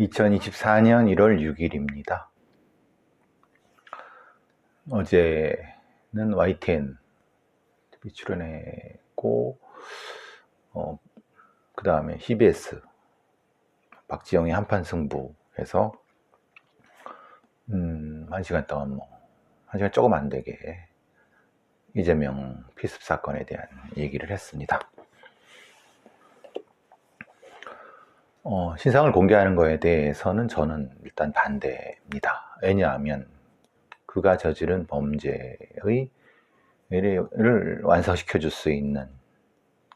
2024년 1월 6일입니다. 어제는 YTN TV 출연했고, 어, 그 다음에 CBS 박지영의 한판 승부에서 음, 한 시간 동안 뭐, 한 시간 조금 안 되게 이재명 피습 사건에 대한 얘기를 했습니다. 어, 신상을 공개하는 거에 대해서는 저는 일단 반대입니다. 왜냐하면 그가 저지른 범죄의 를 완성시켜 줄 수 있는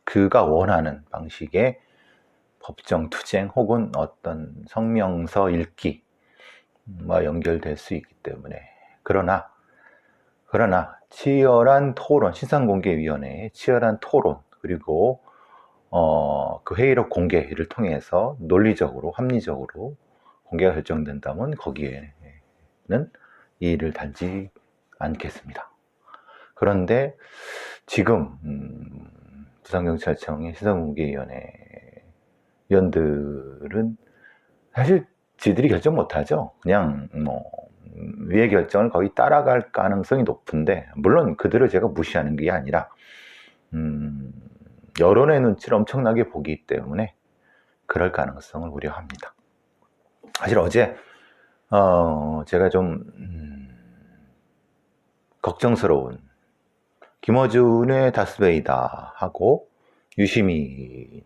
그가 원하는 방식의 법정 투쟁 혹은 어떤 성명서 읽기와 연결될 수 있기 때문에 그러나 그러나 치열한 토론 신상공개위원회의 치열한 토론 그리고 어, 그 회의록 공개를 통해서 논리적으로, 합리적으로 공개가 결정된다면 거기에는 이의를 달지 않겠습니다. 그런데 지금 음, 부산경찰청의 시선공개위원회 위원들은 사실 지들이 결정 못하죠. 그냥 뭐 위의 결정을 거의 따라갈 가능성이 높은데 물론 그들을 제가 무시하는 게 아니라 음, 여론의 눈치를 엄청나게 보기 때문에 그럴 가능성을 우려합니다. 사실 어제 어, 제가 좀 음, 걱정스러운 김어준의 다스베이다 하고 유시민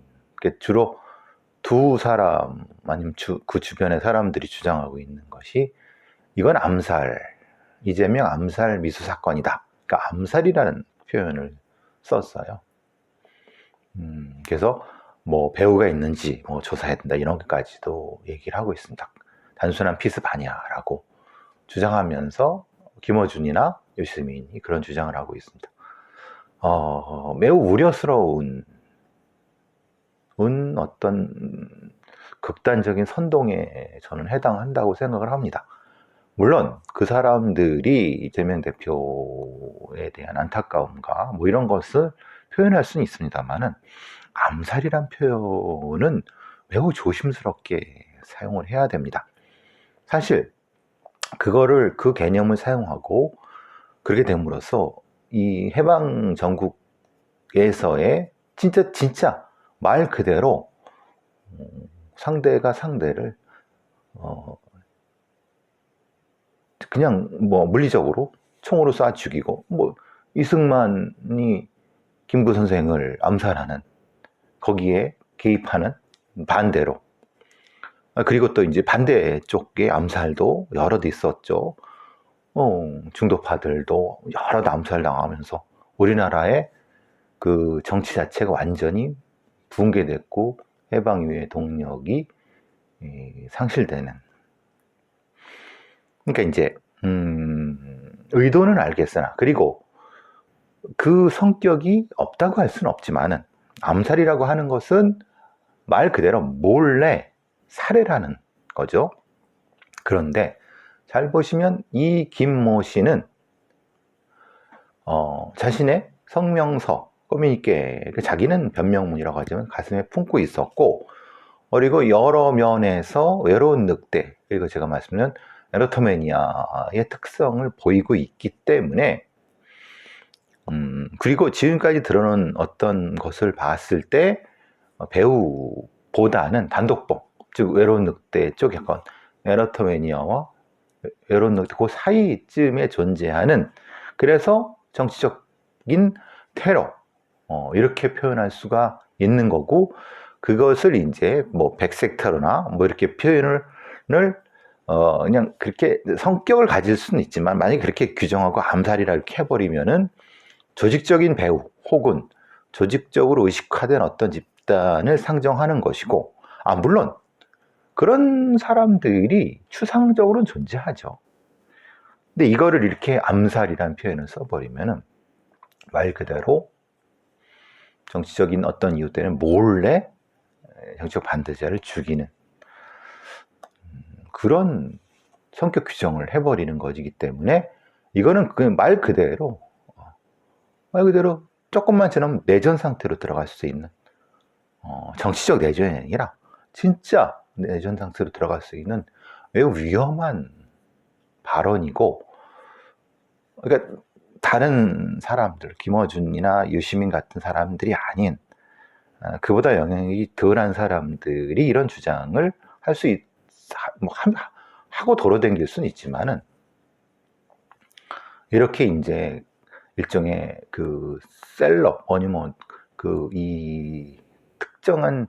주로 두 사람 아니면 주, 그 주변의 사람들이 주장하고 있는 것이 이건 암살 이재명 암살 미수 사건이다. 그러니까 암살이라는 표현을 썼어요. 음, 그래서 뭐 배우가 있는지 뭐 조사해야 된다 이런 것까지도 얘기를 하고 있습니다. 단순한 피습 아니야라고 주장하면서 김어준이나 유시민이 그런 주장을 하고 있습니다. 어, 매우 우려스러운 어떤 극단적인 선동에 저는 해당한다고 생각을 합니다. 물론 그 사람들이 이재명 대표에 대한 안타까움과 뭐 이런 것을 표현할 수는 있습니다만은 암살이란 표현은 매우 조심스럽게 사용을 해야 됩니다. 사실 그거를 그 개념을 사용하고 그렇게 됨으로써 이 해방 전국에서의 진짜 진짜 말 그대로 상대가 상대를 어 그냥 뭐 물리적으로 총으로 쏴 죽이고 뭐 이승만이 김구 선생을 암살하는 거기에 개입하는 반대로 아, 그리고 또 이제 반대 쪽의 암살도 여러 대 있었죠. 어, 중도파들도 여러 대 암살 당하면서 우리나라의 그 정치 자체가 완전히 붕괴됐고 해방 이후의 동력이 상실되는. 그러니까 이제 음, 의도는 알겠으나 그리고 그 성격이 없다고 할 수는 없지만은 암살이라고 하는 것은 말 그대로 몰래 살해를 하는 거죠. 그런데 잘 보시면 이 김모 씨는 어, 자신의 성명서 꼬미니께 그 자기는 변명문이라고 하지만 가슴에 품고 있었고 그리고 여러 면에서 외로운 늑대 그리고 제가 말씀드린 에로토메니아의 특성을 보이고 있기 때문에 음, 그리고 지금까지 드러난 어떤 것을 봤을 때 어, 배우보다는 단독범, 즉 외로운 늑대 쪽 약간 에러터메니아와 외로운 늑대 그 사이쯤에 존재하는 그래서 정치적인 테러 어, 이렇게 표현할 수가 있는 거고 그것을 이제 뭐 백색 테러나 뭐 이렇게 표현을 어, 그냥 그렇게 성격을 가질 수는 있지만 만약에 그렇게 규정하고 암살이라 이렇게 해버리면은 조직적인 배후 혹은 조직적으로 의식화된 어떤 집단을 상정하는 것이고, 아, 물론 그런 사람들이 추상적으로는 존재하죠. 근데 이거를 이렇게 암살이라는 표현을 써버리면은 말 그대로 정치적인 어떤 이유 때문에 몰래 정치적 반대자를 죽이는 그런 성격 규정을 해버리는 것이기 때문에 이거는 그 말 그대로 말 그대로 조금만 지나면 내전 상태로 들어갈 수 있는 어, 정치적 내전이 아니라 진짜 내전 상태로 들어갈 수 있는 매우 위험한 발언이고, 그러니까 다른 사람들, 김어준이나 유시민 같은 사람들이 아닌 아, 그보다 영향이 덜한 사람들이 이런 주장을 할 수 있, 하- 뭐 하- 하고 돌아다닐 수는 있지만은 이렇게 이제 일종의 그 셀럽 아니면 그 이 특정한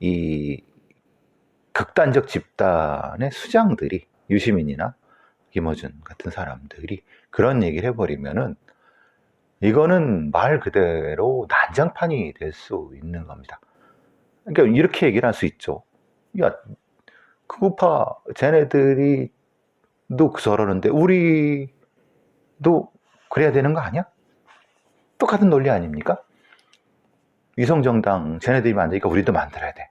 이 극단적 집단의 수장들이 유시민이나 김어준 같은 사람들이 그런 얘기를 해버리면은 이거는 말 그대로 난장판이 될 수 있는 겁니다. 그러니까 이렇게 얘기를 할 수 있죠. 야, 그거파 쟤네들이 도 저러는데 우리도 그래야 되는 거 아니야? 똑같은 논리 아닙니까? 위성정당 쟤네들이 만드니까 우리도 만들어야 돼.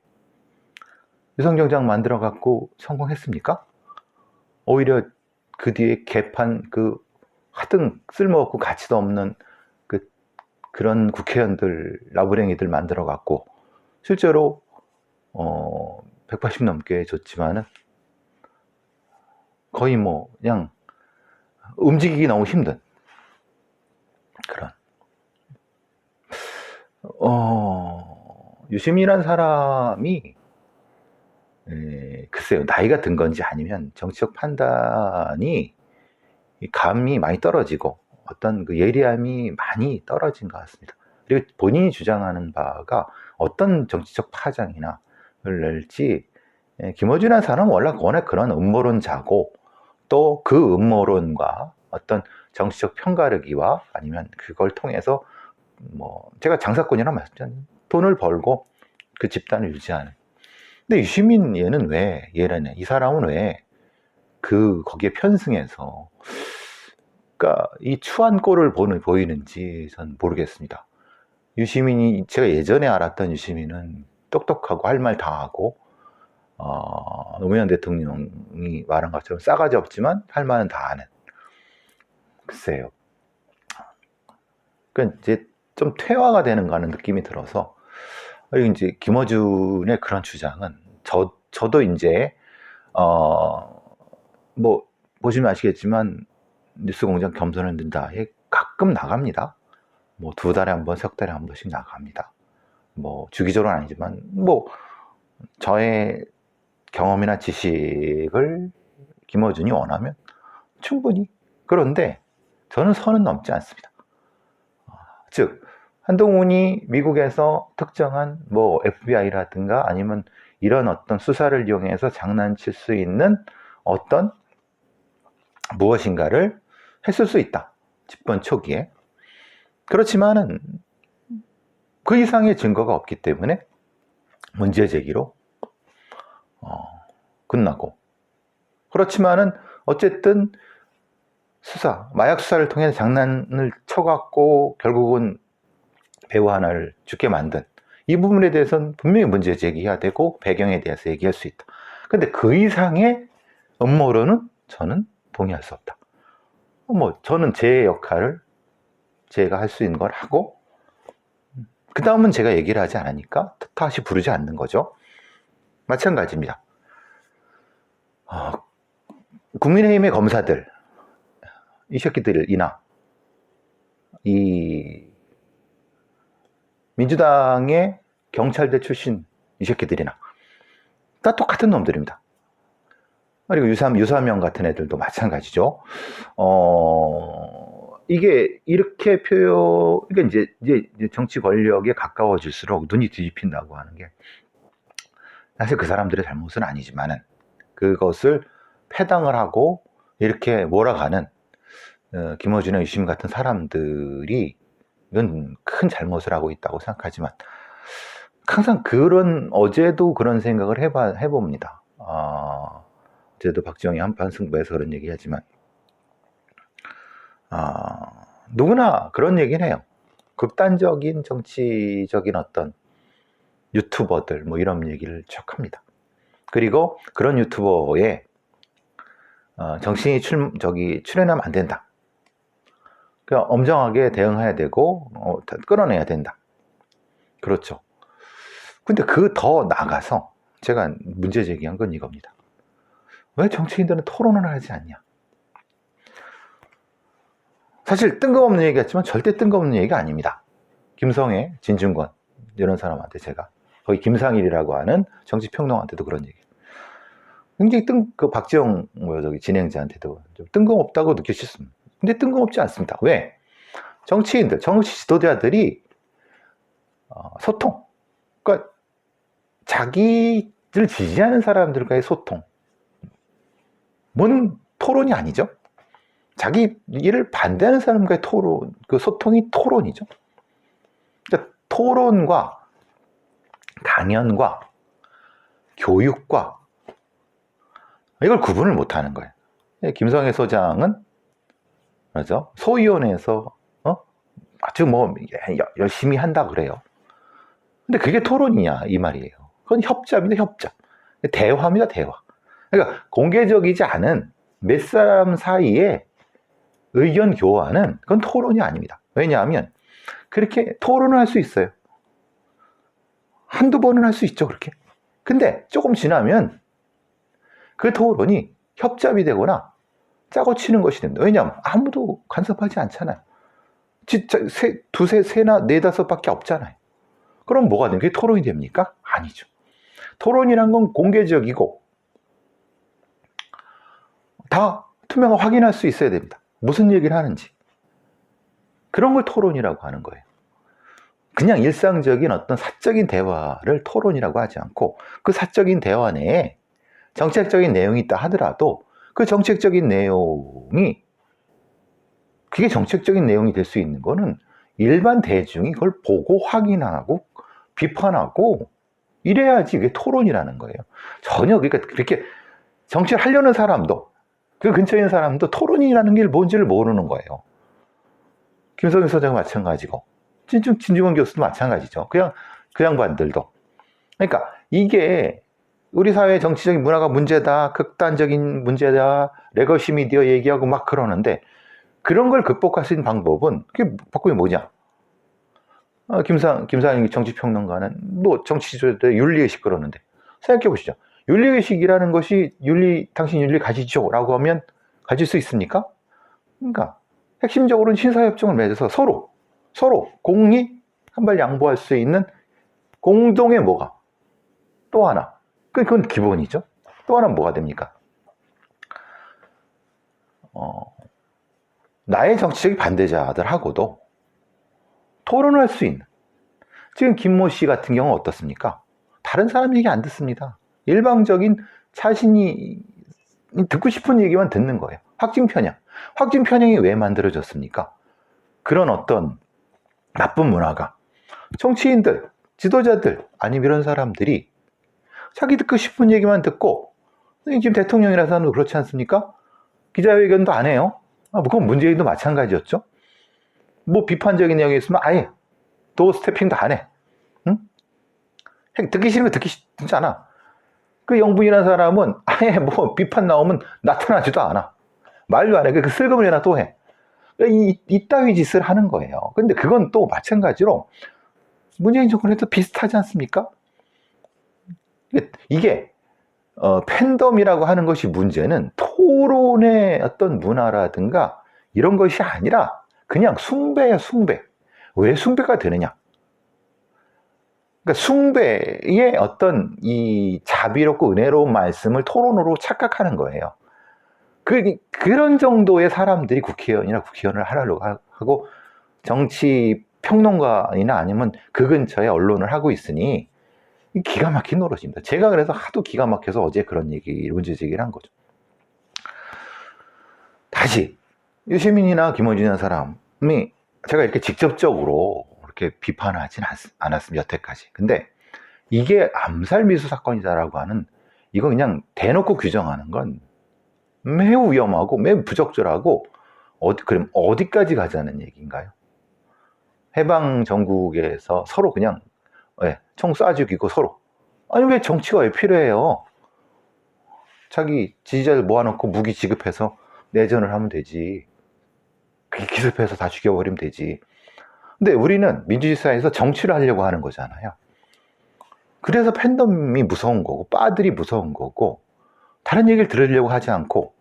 위성정당 만들어 갖고 성공했습니까? 오히려 그 뒤에 개판 그 하등 쓸모없고 가치도 없는 그 그런 국회의원들 라부랭이들 만들어 갖고 실제로 어 180 넘게 줬지만은 거의 뭐 그냥 움직이기 너무 힘든 그런 어 유시민이란 사람이 에, 글쎄요 나이가 든 건지 아니면 정치적 판단이 이 감이 많이 떨어지고 어떤 그 예리함이 많이 떨어진 것 같습니다. 그리고 본인이 주장하는 바가 어떤 정치적 파장이나 를 낼지 예, 김어준이라는 사람은 원래 워낙 그런 음모론자고 또 그 음모론과 어떤 정치적 편가르기와 아니면 그걸 통해서 뭐 제가 장사꾼이라 말씀드렸잖아요. 돈을 벌고 그 집단을 유지하는. 근데 유시민 얘는 왜 얘라네 이 사람은 왜 그 거기에 편승해서 그러니까 이 추한 꼴을 보는 보이는지 전 모르겠습니다. 유시민이 제가 예전에 알았던 유시민은 똑똑하고 할 말 다 하고 어, 노무현 대통령이 말한 것처럼 싸가지 없지만 할 말은 다 하는 글쎄요. 그러니까 이제 좀 퇴화가 되는 가는 느낌이 들어서 이제 김어준의 그런 주장은 저 저도 이제 어 뭐 보시면 아시겠지만 뉴스공장 겸손을 든다에 가끔 나갑니다. 뭐 두 달에 한 번, 석 달에 한 번씩 나갑니다. 뭐 주기적으로는 아니지만 뭐 저의 경험이나 지식을 김어준이 원하면 충분히 그런데 저는 선은 넘지 않습니다. 아, 즉 한동훈이 미국에서 특정한 뭐 FBI라든가 아니면 이런 어떤 수사를 이용해서 장난칠 수 있는 어떤 무엇인가를 했을 수 있다. 집권 초기에. 그렇지만은 그 이상의 증거가 없기 때문에 문제 제기로 어, 끝나고 그렇지만은 어쨌든 수사 마약 수사를 통해 장난을 쳐갖고 결국은 배우 하나를 죽게 만든 이 부분에 대해서는 분명히 문제 제기해야 되고 배경에 대해서 얘기할 수 있다. 근데 그 이상의 음모론은 저는 동의할 수 없다. 뭐 저는 제 역할을 제가 할 수 있는 걸 하고 그 다음은 제가 얘기를 하지 않으니까 다시 부르지 않는 거죠. 마찬가지입니다. 어, 국민의힘의 검사들, 이 새끼들이나 이 민주당의 경찰대 출신 이 새끼들이나 다 똑같은 놈들입니다. 그리고 유삼, 유사명 같은 애들도 마찬가지죠. 어, 이게 이렇게 표현, 이제, 이제 이제 정치 권력에 가까워질수록 눈이 뒤집힌다고 하는 게 사실 그 사람들의 잘못은 아니지만은 그것을 패당을 하고 이렇게 몰아가는 어, 김어준의 유심 같은 사람들이 이건 큰 잘못을 하고 있다고 생각하지만 항상 그런 어제도 그런 생각을 해봐 해봅니다. 아, 어제도 박지영이 한판 승부해서 그런 얘기하지만 아, 누구나 그런 얘기는 해요. 극단적인 정치적인 어떤 유튜버들 뭐 이런 얘기를 쭉 합니다. 그리고 그런 유튜버에 어, 정신이 출 저기 출연하면 안 된다. 그러니까 엄정하게 대응해야 되고 어, 다 끌어내야 된다. 그렇죠. 근데 그 더 나가서 제가 문제 제기한 건 이겁니다. 왜 정치인들은 토론을 하지 않냐? 사실 뜬금없는 얘기 같지만 절대 뜬금없는 얘기가 아닙니다. 김성애, 진중권 이런 사람한테 제가 거의 김상일이라고 하는 정치평론한테도 그런 얘기. 굉장히 뜬, 그 박지영 뭐 저기 진행자한테도 좀 뜬금없다고 느끼셨습니다. 근데 뜬금없지 않습니다. 왜? 정치인들, 정치 지도자들이 어, 소통, 그러니까 자기를 지지하는 사람들과의 소통, 뭔 토론이 아니죠. 자기 일을 반대하는 사람과의 토론, 그 소통이 토론이죠. 그러니까 토론과 강연과 교육과 이걸 구분을 못 하는 거예요. 김성애 소장은 그렇죠? 소위원회에서 어? 아주 뭐 여- 열심히 한다 그래요. 근데 그게 토론이냐 이 말이에요. 그건 협잡입니다, 협잡. 대화입니다, 대화. 그러니까 공개적이지 않은 몇 사람 사이에 의견 교환은 그건 토론이 아닙니다. 왜냐하면 그렇게 토론을 할 수 있어요. 한두 번은 할 수 있죠, 그렇게. 근데 조금 지나면 그 토론이 협잡이 되거나 짜고 치는 것이 됩니다. 왜냐하면 아무도 간섭하지 않잖아요. 진짜 세, 두세, 세나 네다섯 밖에 없잖아요. 그럼 뭐가 됩니까? 그게 토론이 됩니까? 아니죠. 토론이란 건 공개적이고 다 투명하게 확인할 수 있어야 됩니다. 무슨 얘기를 하는지. 그런 걸 토론이라고 하는 거예요. 그냥 일상적인 어떤 사적인 대화를 토론이라고 하지 않고 그 사적인 대화 내에 정책적인 내용이 있다 하더라도 그 정책적인 내용이 그게 정책적인 내용이 될 수 있는 거는 일반 대중이 그걸 보고 확인하고 비판하고 이래야지 이게 토론이라는 거예요. 전혀 그러니까 그렇게 정치를 하려는 사람도 그 근처에 있는 사람도 토론이라는 게 뭔지를 모르는 거예요. 김성현 소장 마찬가지고 진중 진중원 교수도 마찬가지죠. 그냥 그 양반들도 그러니까 이게 우리 사회의 정치적인 문화가 문제다, 극단적인 문제다, 레거시 미디어 얘기하고 막 그러는데 그런 걸 극복할 수 있는 방법은 그게 바꾸면 뭐냐? 어, 김상 김상희 정치평론가는 뭐 정치주의 윤리의식 그러는데 생각해 보시죠. 윤리의식이라는 것이 윤리 당신 윤리 가지죠라고 하면 가질 수 있습니까? 그러니까 핵심적으로는 신사협정을 맺어서 서로 서로 공리 한발 양보할 수 있는 공동의 뭐가 또 하나 그- 그건 기본이죠. 또 하나 는 뭐가 됩니까? 어, 나의 정치적 반대자들하고도 토론할 수 있는. 지금 김모 씨 같은 경우는 어떻습니까? 다른 사람 얘기 안 듣습니다. 일방적인 자신이 듣고 싶은 얘기만 듣는 거예요. 확증 편향. 확증 편향이 왜 만들어졌습니까? 그런 어떤 나쁜 문화가 정치인들, 지도자들, 아니면 이런 사람들이 자기 듣고 싶은 얘기만 듣고 지금 대통령이라서 하는 거 그렇지 않습니까? 기자회견도 안 해요. 아, 그건 문재인도 마찬가지였죠. 뭐 비판적인 내용이 있으면 아예 도 스태핑도 안 해. 응? 듣기 거 듣기 싫지 않아. 그 영분이라는 사람은 아예 뭐 비판 나오면 나타나지도 않아. 말도 안 해. 그 슬금을 해나 또 해. 이, 이따위 짓을 하는 거예요. 근데 그건 또 마찬가지로 문재인 정권에도 비슷하지 않습니까? 이게- 어, 팬덤이라고 하는 것이 문제는 토론의 어떤 문화라든가 이런 것이 아니라 그냥 숭배야 숭배. 왜 숭배가 되느냐? 그러니까 숭배의 어떤 이 자비롭고 은혜로운 말씀을 토론으로 착각하는 거예요. 그, 그런 정도의 사람들이 국회의원이나 국회의원을 하려고 하- 하고 정치 평론가이나 아니면 그 근처에 언론을 하고 있으니 이 기가 막힌 노릇입니다. 제가 그래서 하도 기가 막혀서 어제 그런 얘기, 문제 제기를 한 거죠. 다시 유시민이나 김어준이라는 사람이 제가 이렇게 직접적으로 이렇게 비판하진 않, 않았습니다. 여태까지. 근데 이게 암살 미수 사건이다라고 하는 이거 그냥 대놓고 규정하는 건 매우 위험하고 매우 부적절하고 어디 그럼 어디까지 가자는 얘기인가요? 해방 전국에서 서로 그냥 예, 총 쏴 죽이고 서로 아니 왜 정치가 왜 필요해요? 자기 지지자들 모아놓고 무기 지급해서 내전을 하면 되지. 기습해서 다 죽여버리면 되지. 근데 우리는 민주주의 사회에서 정치를 하려고 하는 거잖아요. 그래서 팬덤이 무서운 거고, 빠들이 무서운 거고, 다른 얘기를 들으려고 하지 않고,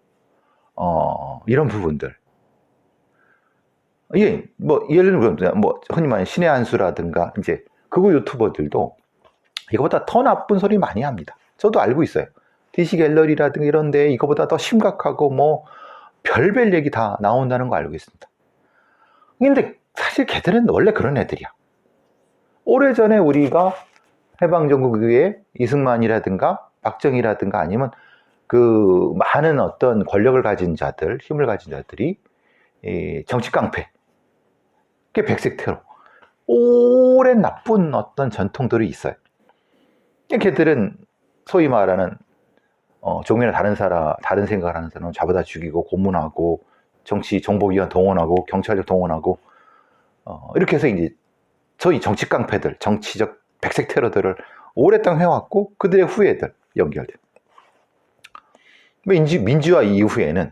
어, 이런 부분들. 예, 뭐, 예를 들면, 뭐, 흔히 말하는 신의 한수라든가, 이제, 그거 유튜버들도 이거보다 더 나쁜 소리 많이 합니다. 저도 알고 있어요. DC 갤러리라든가 이런데 이거보다 더 심각하고 뭐, 별별 얘기 다 나온다는 거 알고 있습니다. 근데 사실 걔들은 원래 그런 애들이야. 오래전에 우리가 해방정국의 이승만이라든가 박정희라든가 아니면 그 많은 어떤 권력을 가진 자들, 힘을 가진 자들이 이 정치 깡패, 그게 백색 테러, 오랜 나쁜 어떤 전통들이 있어요. 걔들은 소위 말하는 어, 종면에 다른 사람, 다른 생각을 하는 사람은 잡아다 죽이고 고문하고 정치 정보기관 동원하고 경찰력 동원하고 어, 이렇게 해서 이제 저희 정치 깡패들, 정치적 백색 테러들을 오랫동안 해왔고 그들의 후예들 연결돼. 민주, 민주화 이후에는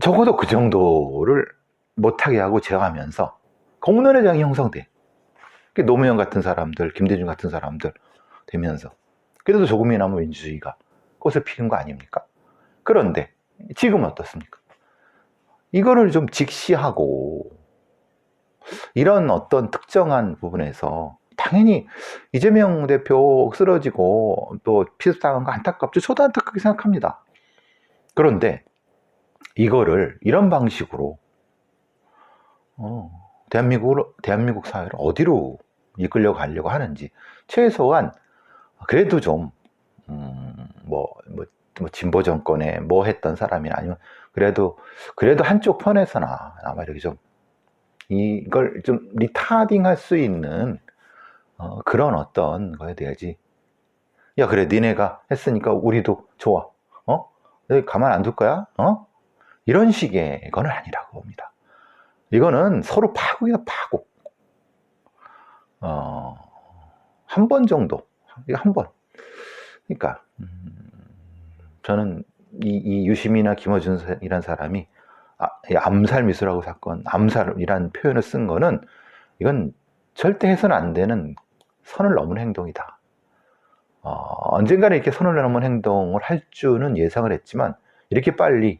적어도 그 정도를 못하게 하고 제어하면서 공론회장이 형성돼. 그게 노무현 같은 사람들, 김대중 같은 사람들 되면서 그래도 조금이나마 민주주의가 꽃을 피는 거 아닙니까? 그런데 지금은 어떻습니까? 이거를 좀 직시하고 이런 어떤 특정한 부분에서 당연히 이재명 대표 쓰러지고 또 피습당한 거 안타깝죠. 저도 안타깝게 생각합니다. 그런데 이거를 이런 방식으로 어, 대한민국으로 대한민국 사회를 어디로 이끌려 가려고 하는지 최소한 그래도 좀 음, 뭐, 뭐, 뭐 진보 정권에 뭐 했던 사람이나 아니면 그래도 그래도 한쪽 편에서나 아마 이렇게 좀 이걸 좀 리타딩 할 수 있는 어, 그런 어떤 거에 대해야지. 야 그래 니네가 했으니까 우리도 좋아. 어? 가만 안 둘 거야? 어? 이런 식의 거는 아니라고 봅니다. 이거는 서로 파국이다 파국. 어, 한 번 정도. 한 번. 그러니까 음, 저는 이, 이 유시민이나 김어준이란 사람이 아, 이 암살 미수라고 사건, 암살이란 표현을 쓴 거는 이건 절대 해서는 안 되는 선을 넘은 행동이다. 어, 언젠가는 이렇게 선을 넘은 행동을 할 줄은 예상을 했지만 이렇게 빨리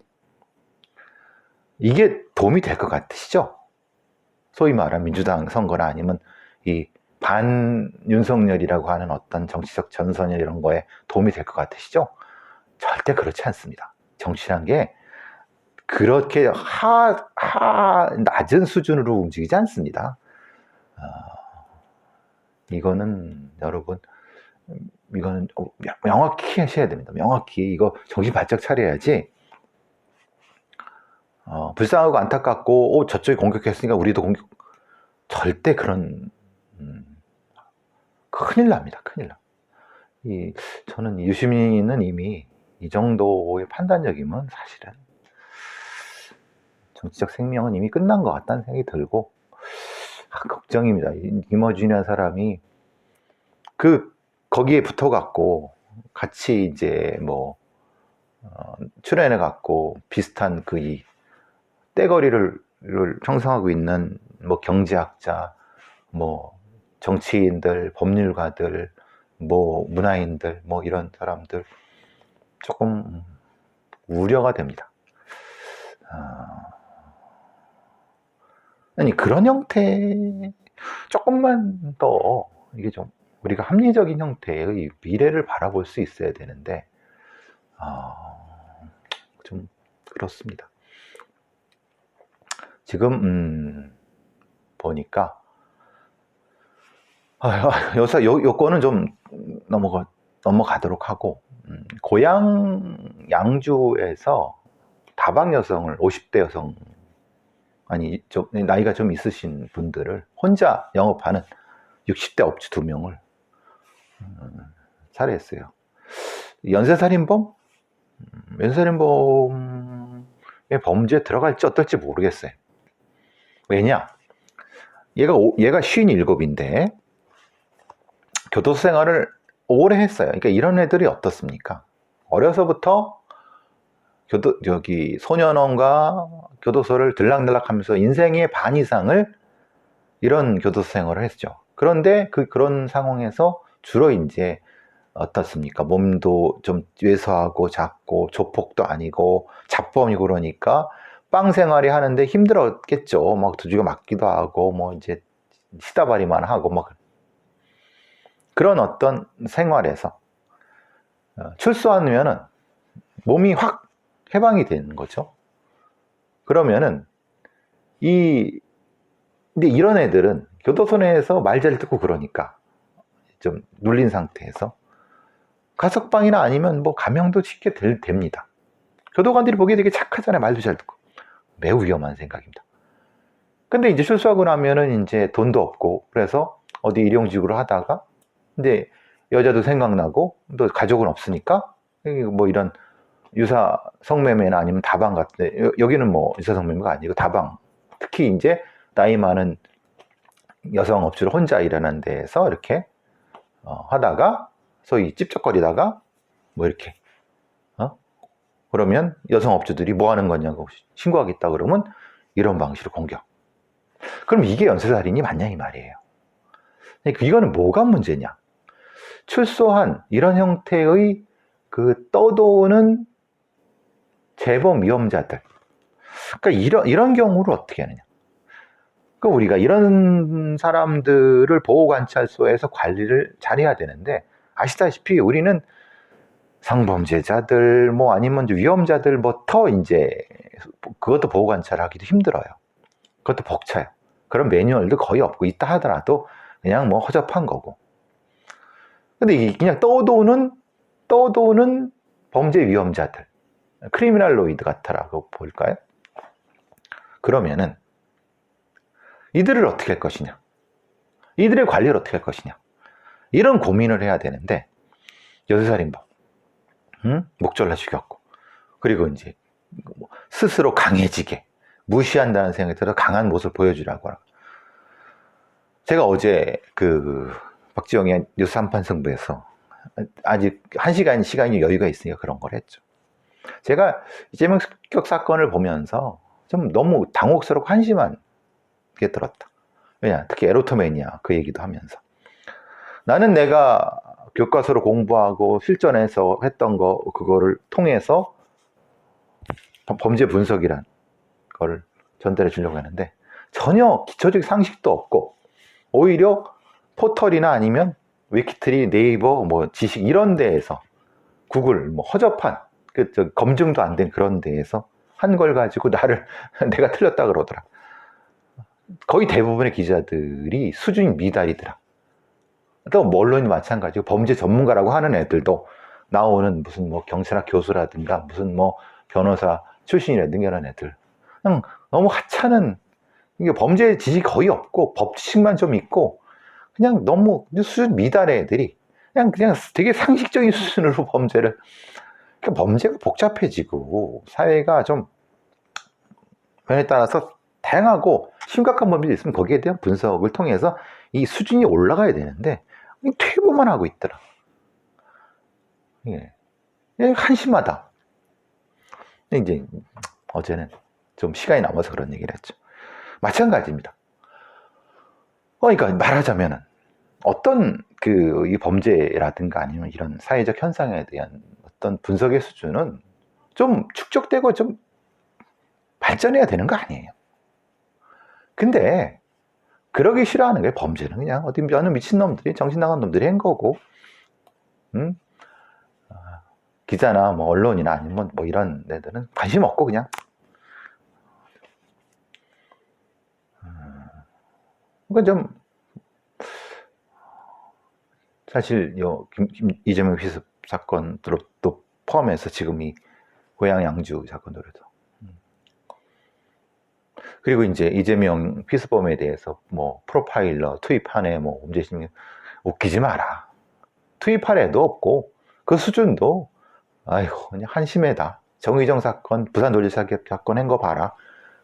이게 도움이 될 것 같으시죠? 소위 말하는 민주당 선거나 아니면 이 반 윤석열이라고 하는 어떤 정치적 전선이나 이런 거에 도움이 될 것 같으시죠? 절대 그렇지 않습니다. 정치란 게 그렇게 하, 하, 낮은 수준으로 움직이지 않습니다. 어, 이거는 여러분, 이거는 명확히 하셔야 됩니다. 명확히 이거 정신 바짝 차려야지. 어, 불쌍하고 안타깝고, 오, 저쪽이 공격했으니까 우리도 공격, 절대 그런, 음, 큰일 납니다. 큰일 나. 이, 저는 유시민은 이미 이 정도의 판단력이면 사실은 정치적 생명은 이미 끝난 것 같다는 생각이 들고 아, 걱정입니다. 김어준이라는 사람이 그 거기에 붙어갖고 같이 이제 뭐 어, 출연해 갖고 비슷한 그이 떼거리를 형성하고 있는 뭐 경제학자, 뭐 정치인들, 법률가들, 뭐 문화인들, 뭐 이런 사람들 조금 우려가 됩니다. 아, 아니 그런 형태 조금만 더 이게 좀 우리가 합리적인 형태의 미래를 바라볼 수 있어야 되는데 아, 좀 그렇습니다. 지금 음, 보니까 아, 여기서 요, 요거는 좀 넘어가 넘어가도록 하고 음, 고향 양주에서 다방 여성을 50대 여성 아니 좀 나이가 좀 있으신 분들을 혼자 영업하는 60대 업주 두 명을 음, 살해했어요. 연쇄살인범? 음, 연쇄살인범의 범죄에 들어갈지 어떨지 모르겠어요. 왜냐? 얘가 얘가 57인데 교도소 생활을 오래 했어요. 그러니까 이런 애들이 어떻습니까? 어려서부터 교도 여기 소년원과 교도소를 들락날락 하면서 인생의 반 이상을 이런 교도소 생활을 했죠. 그런데 그 그런 상황에서 주로 이제 어떻습니까? 몸도 좀 왜소하고 작고 조폭도 아니고 잡범이고 그러니까 빵 생활이 하는데 힘들었겠죠. 막 두지가 맞기도 하고 뭐 이제 시다바리만 하고 막 그런 어떤 생활에서 어, 출소하면은 몸이 확 해방이 되는 거죠. 그러면은 이 근데 이런 애들은 교도소 내에서 말 잘 듣고 그러니까 좀 눌린 상태에서 가석방이나 아니면 뭐 감형도 쉽게 될, 됩니다. 교도관들이 보기에 되게 착하잖아요. 말도 잘 듣고. 매우 위험한 생각입니다. 근데 이제 출소하고 나면은 이제 돈도 없고 그래서 어디 일용직으로 하다가 이제 여자도 생각나고 또 가족은 없으니까 뭐 이런 유사 성매매나 아니면 다방 같은 여- 여기는 뭐 유사 성매매가 아니고 다방 특히 이제 나이 많은 여성 업주를 혼자 일하는 데에서 이렇게 어, 하다가 소위 찝쩍거리다가 뭐 이렇게 어? 그러면 여성 업주들이 뭐 하는 거냐고 신고하겠다 그러면 이런 방식으로 공격. 그럼 이게 연쇄살인이 맞냐 이 말이에요. 그러니까 이거는 뭐가 문제냐? 출소한 이런 형태의 그 떠도는 재범 위험자들. 그러니까 이런 이런 경우를 어떻게 하느냐? 그 우리가 이런 사람들을 보호 관찰소에서 관리를 잘해야 되는데 아시다시피 우리는 성범죄자들 뭐 아니면 위험자들 뭐더 이제 그것도 보호 관찰하기도 힘들어요. 그것도 벅차요. 그런 매뉴얼도 거의 없고 있다 하더라도 그냥 뭐 허접한 거고. 근데 그냥 떠도는 떠도는 범죄 위험자들, 크리미널로이드 같아라고 볼까요? 그러면은 이들을 어떻게 할 것이냐? 이들의 관리를 어떻게 할 것이냐? 이런 고민을 해야 되는데 여세살인범, 응? 목 졸라 죽였고 그리고 이제 뭐 스스로 강해지게 무시한다는 생각이 들어 강한 모습을 보여주라고 하라. 제가 어제 그 박지영의 뉴스 한판 승부에서 아직 한 시간 시간이 여유가 있으니까 그런 걸 했죠. 제가 이재명 습격 사건을 보면서 좀 너무 당혹스럽고 한심한 게 들었다. 왜냐, 특히 에로토매니아 그 얘기도 하면서 나는 내가 교과서로 공부하고 실전에서 했던 거 그거를 통해서 범- 범죄 분석이란 거를 전달해 주려고 하는데 전혀 기초적 상식도 없고 오히려 포털이나 아니면 위키트리, 네이버, 뭐 지식 이런 데에서 구글 뭐 허접한 그 저 검증도 안 된 그런 데에서 한 걸 가지고 나를 내가 틀렸다 그러더라. 거의 대부분의 기자들이 수준이 미달이더라. 또뭐 언론이 마찬가지고 범죄 전문가라고 하는 애들도 나오는 무슨 뭐 경찰학 교수라든가 무슨 뭐 변호사 출신이라든가 이런 애들. 그냥 너무 하찮은 이게 범죄 지식이 거의 없고 법 지식만 좀 있고 그냥 너무 수준 미달의 애들이 그냥 그냥 되게 상식적인 수준으로 범죄를 그러니까 범죄가 복잡해지고 사회가 좀 변에 따라서 다양하고 심각한 범죄가 있으면 거기에 대한 분석을 통해서 이 수준이 올라가야 되는데 이 퇴보만 하고 있더라. 예. 예, 한심하다. 이제 어제는 좀 시간이 남아서 그런 얘기를 했죠. 마찬가지입니다. 어, 그러니까 말하자면은 어떤 그 이 범죄라든가 아니면 이런 사회적 현상에 대한 어떤 분석의 수준은 좀 축적되고 좀 발전해야 되는 거 아니에요. 근데 그러기 싫어하는 게 범죄는. 그냥 어디 어느 미친놈들이 정신 나간 놈들이 한 거고. 음? 아, 기자나 뭐 언론이나 아니면 뭐 이런 애들은 관심 없고 그냥. 음, 그러니까 좀 사실 요 김- 김- 이재명 피습 사건도 또 포함해서 지금 이 고향 양주 사건으로도 그리고 이제 이재명 피스범에 대해서 뭐 프로파일러 투입하네 뭐 문제심 웃기지 마라. 투입할 애도 없고 그 수준도 아이고 그냥 한심해다. 정의정 사건 부산 논리사기 사건 한 거 봐라.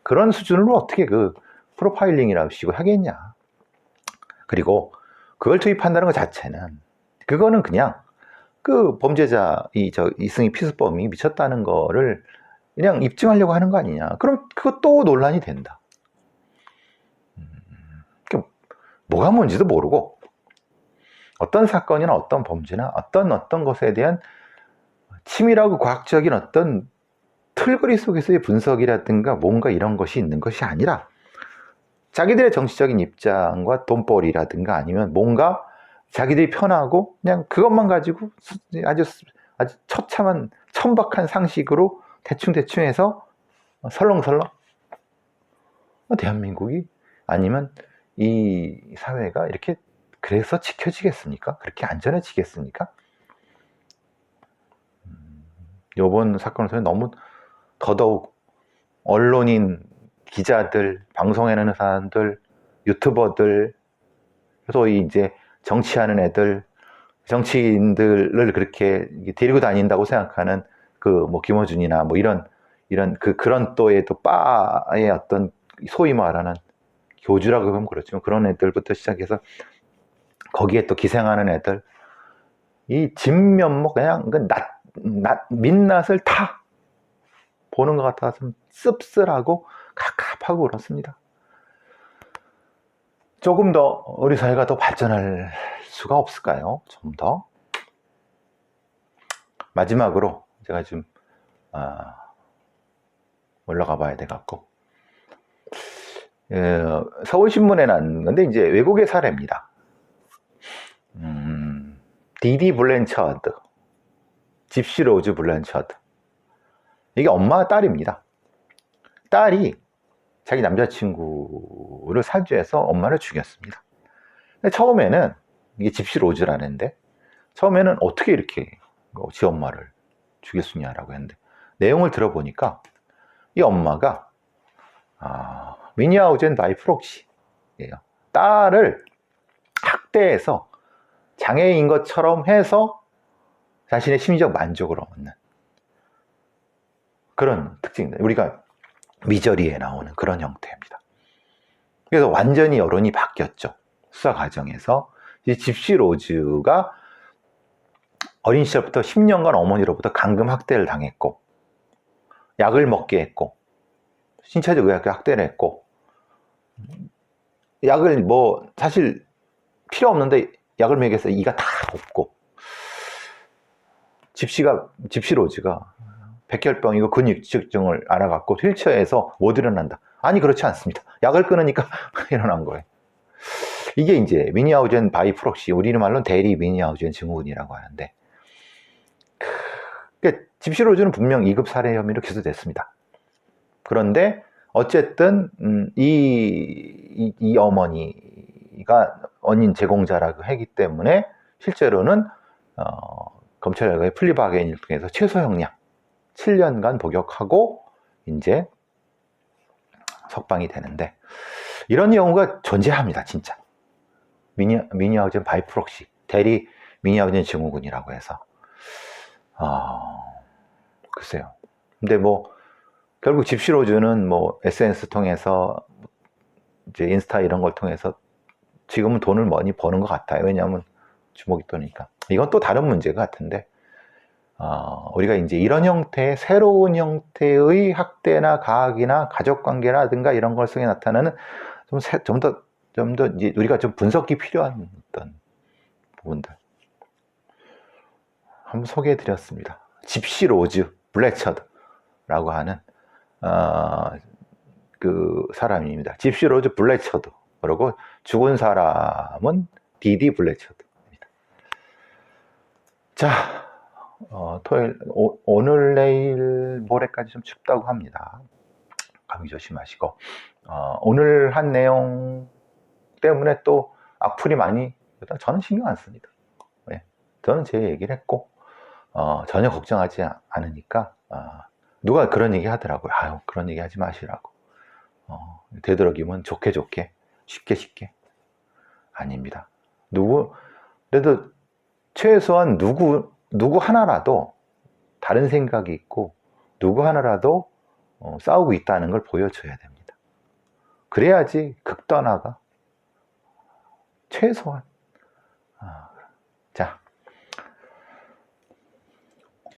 그런 수준으로 어떻게 그 프로파일링이라고 하겠냐. 그리고 그걸 투입한다는 것 자체는 그거는 그냥 그 범죄자 이 저 이승희 피스범이 미쳤다는 거를 그냥 입증하려고 하는 거 아니냐. 그럼 그거 또 논란이 된다. 음, 그 뭐가 뭔지도 모르고 어떤 사건이나 어떤 범죄나 어떤 어떤 것에 대한 치밀하고 과학적인 어떤 틀거리 속에서의 분석이라든가 뭔가 이런 것이 있는 것이 아니라 자기들의 정치적인 입장과 돈벌이라든가 아니면 뭔가 자기들이 편하고 그냥 그것만 가지고 아주 아주 처참한 천박한 상식으로 대충 대충 해서 설렁설렁 대한민국이 아니면 이 사회가 이렇게 그래서 지켜지겠습니까? 그렇게 안전해지겠습니까? 음, 요번 사건을 통해 너무 더더욱 언론인, 기자들, 방송에 나는 사람들, 유튜버들, 소위 이제 정치하는 애들, 정치인들을 그렇게 데리고 다닌다고 생각하는 그 뭐 김어준이나 뭐 이런 이런 그 그런 또의 또 바의 어떤 소위 말하는 교주라고 하면 그렇지만 그런 애들부터 시작해서 거기에 또 기생하는 애들 이 진면목 그냥 그 낯, 낯, 민낯을 타 보는 것 같아서 좀 씁쓸하고 갑갑하고 그렇습니다. 조금 더 우리 사회가 더 발전할 수가 없을까요? 좀 더. 마지막으로 제가 좀 아, 올라가 봐야 돼 갖고 어, 서울신문에 난 건데 이제 외국의 사례입니다. 음, 디디 블렌처드, 집시 로즈 블렌처드. 이게 엄마와 딸입니다. 딸이 자기 남자친구를 사주해서 엄마를 죽였습니다. 처음에는 이게 집시 로즈라는데 처음에는 어떻게 이렇게 지 엄마를 있냐라고 했는데 내용을 들어보니까 이 엄마가 아, 미니아우젠 바이 프록시예요. 딸을 학대해서 장애인 것처럼 해서 자신의 심리적 만족을 얻는 그런 특징입니다. 우리가 미저리에 나오는 그런 형태입니다. 그래서 완전히 여론이 바뀌었죠. 수사 과정에서 이 집시 로즈가 어린 시절부터 10년간 어머니로부터 감금 학대를 당했고 약을 먹게 했고 신체적 의학적 학대를 했고 약을 뭐 사실 필요 없는데 약을 먹여서 이가 다 없고 집시가 집시 로즈가 백혈병이고 근육증을 알아갖고 휠체어에서 못 일어난다. 아니 그렇지 않습니다. 약을 끊으니까 일어난 거예요. 이게 이제 미니아우젠 바이프록시 우리는 말로는 대리 미니아우젠 증후군이라고 하는데 그러니까 집시 로즈는 분명 2급 살해 혐의로 기소됐습니다. 그런데 어쨌든 음, 이, 이, 이 어머니가 원인 제공자라고 하기 때문에 실제로는 어, 검찰 결과에 플리바겐을 통해서 최소 형량 7년간 복역하고 이제 석방이 되는데 이런 경우가 존재합니다, 진짜. 미니, 미니아우젠 바이프록시 대리 미니아우젠 증후군이라고 해서 어, 글쎄요. 근데 뭐 결국 집시로즈는 뭐 SNS 통해서 이제 인스타 이런 걸 통해서 지금은 돈을 많이 버는 것 같아요. 왜냐하면 주먹이 떠니까. 이건 또 다른 문제 같은데 어, 우리가 이제 이런 형태의 새로운 형태의 학대나 가학이나 가족 관계라든가 이런 걸 속에 나타나는 좀더좀 더 이제 우리가 좀 분석이 필요한 어떤 부분들 한번 소개해 드렸습니다. 집시 로즈 블랙처드라고 하는 어, 그 사람입니다. 집시 로즈 블랙처드. 그리고 죽은 사람은 디디 블랙처드입니다. 자, 어, 토요일, 오, 늘 내일, 모레까지 좀 춥다고 합니다. 감기 조심하시고, 어, 오늘 한 내용 때문에 또 악플이 많이, 저는 신경 안 씁니다. 네, 저는 제 얘기를 했고, 어, 전혀 걱정하지 않으니까, 어, 누가 그런 얘기 하더라고요. 아유, 그런 얘기 하지 마시라고. 어, 되도록이면 좋게 좋게, 쉽게 쉽게. 아닙니다. 누구, 그래도 최소한 누구, 누구 하나라도 다른 생각이 있고, 누구 하나라도 어, 싸우고 있다는 걸 보여줘야 됩니다. 그래야지 극단화가 최소한, 아,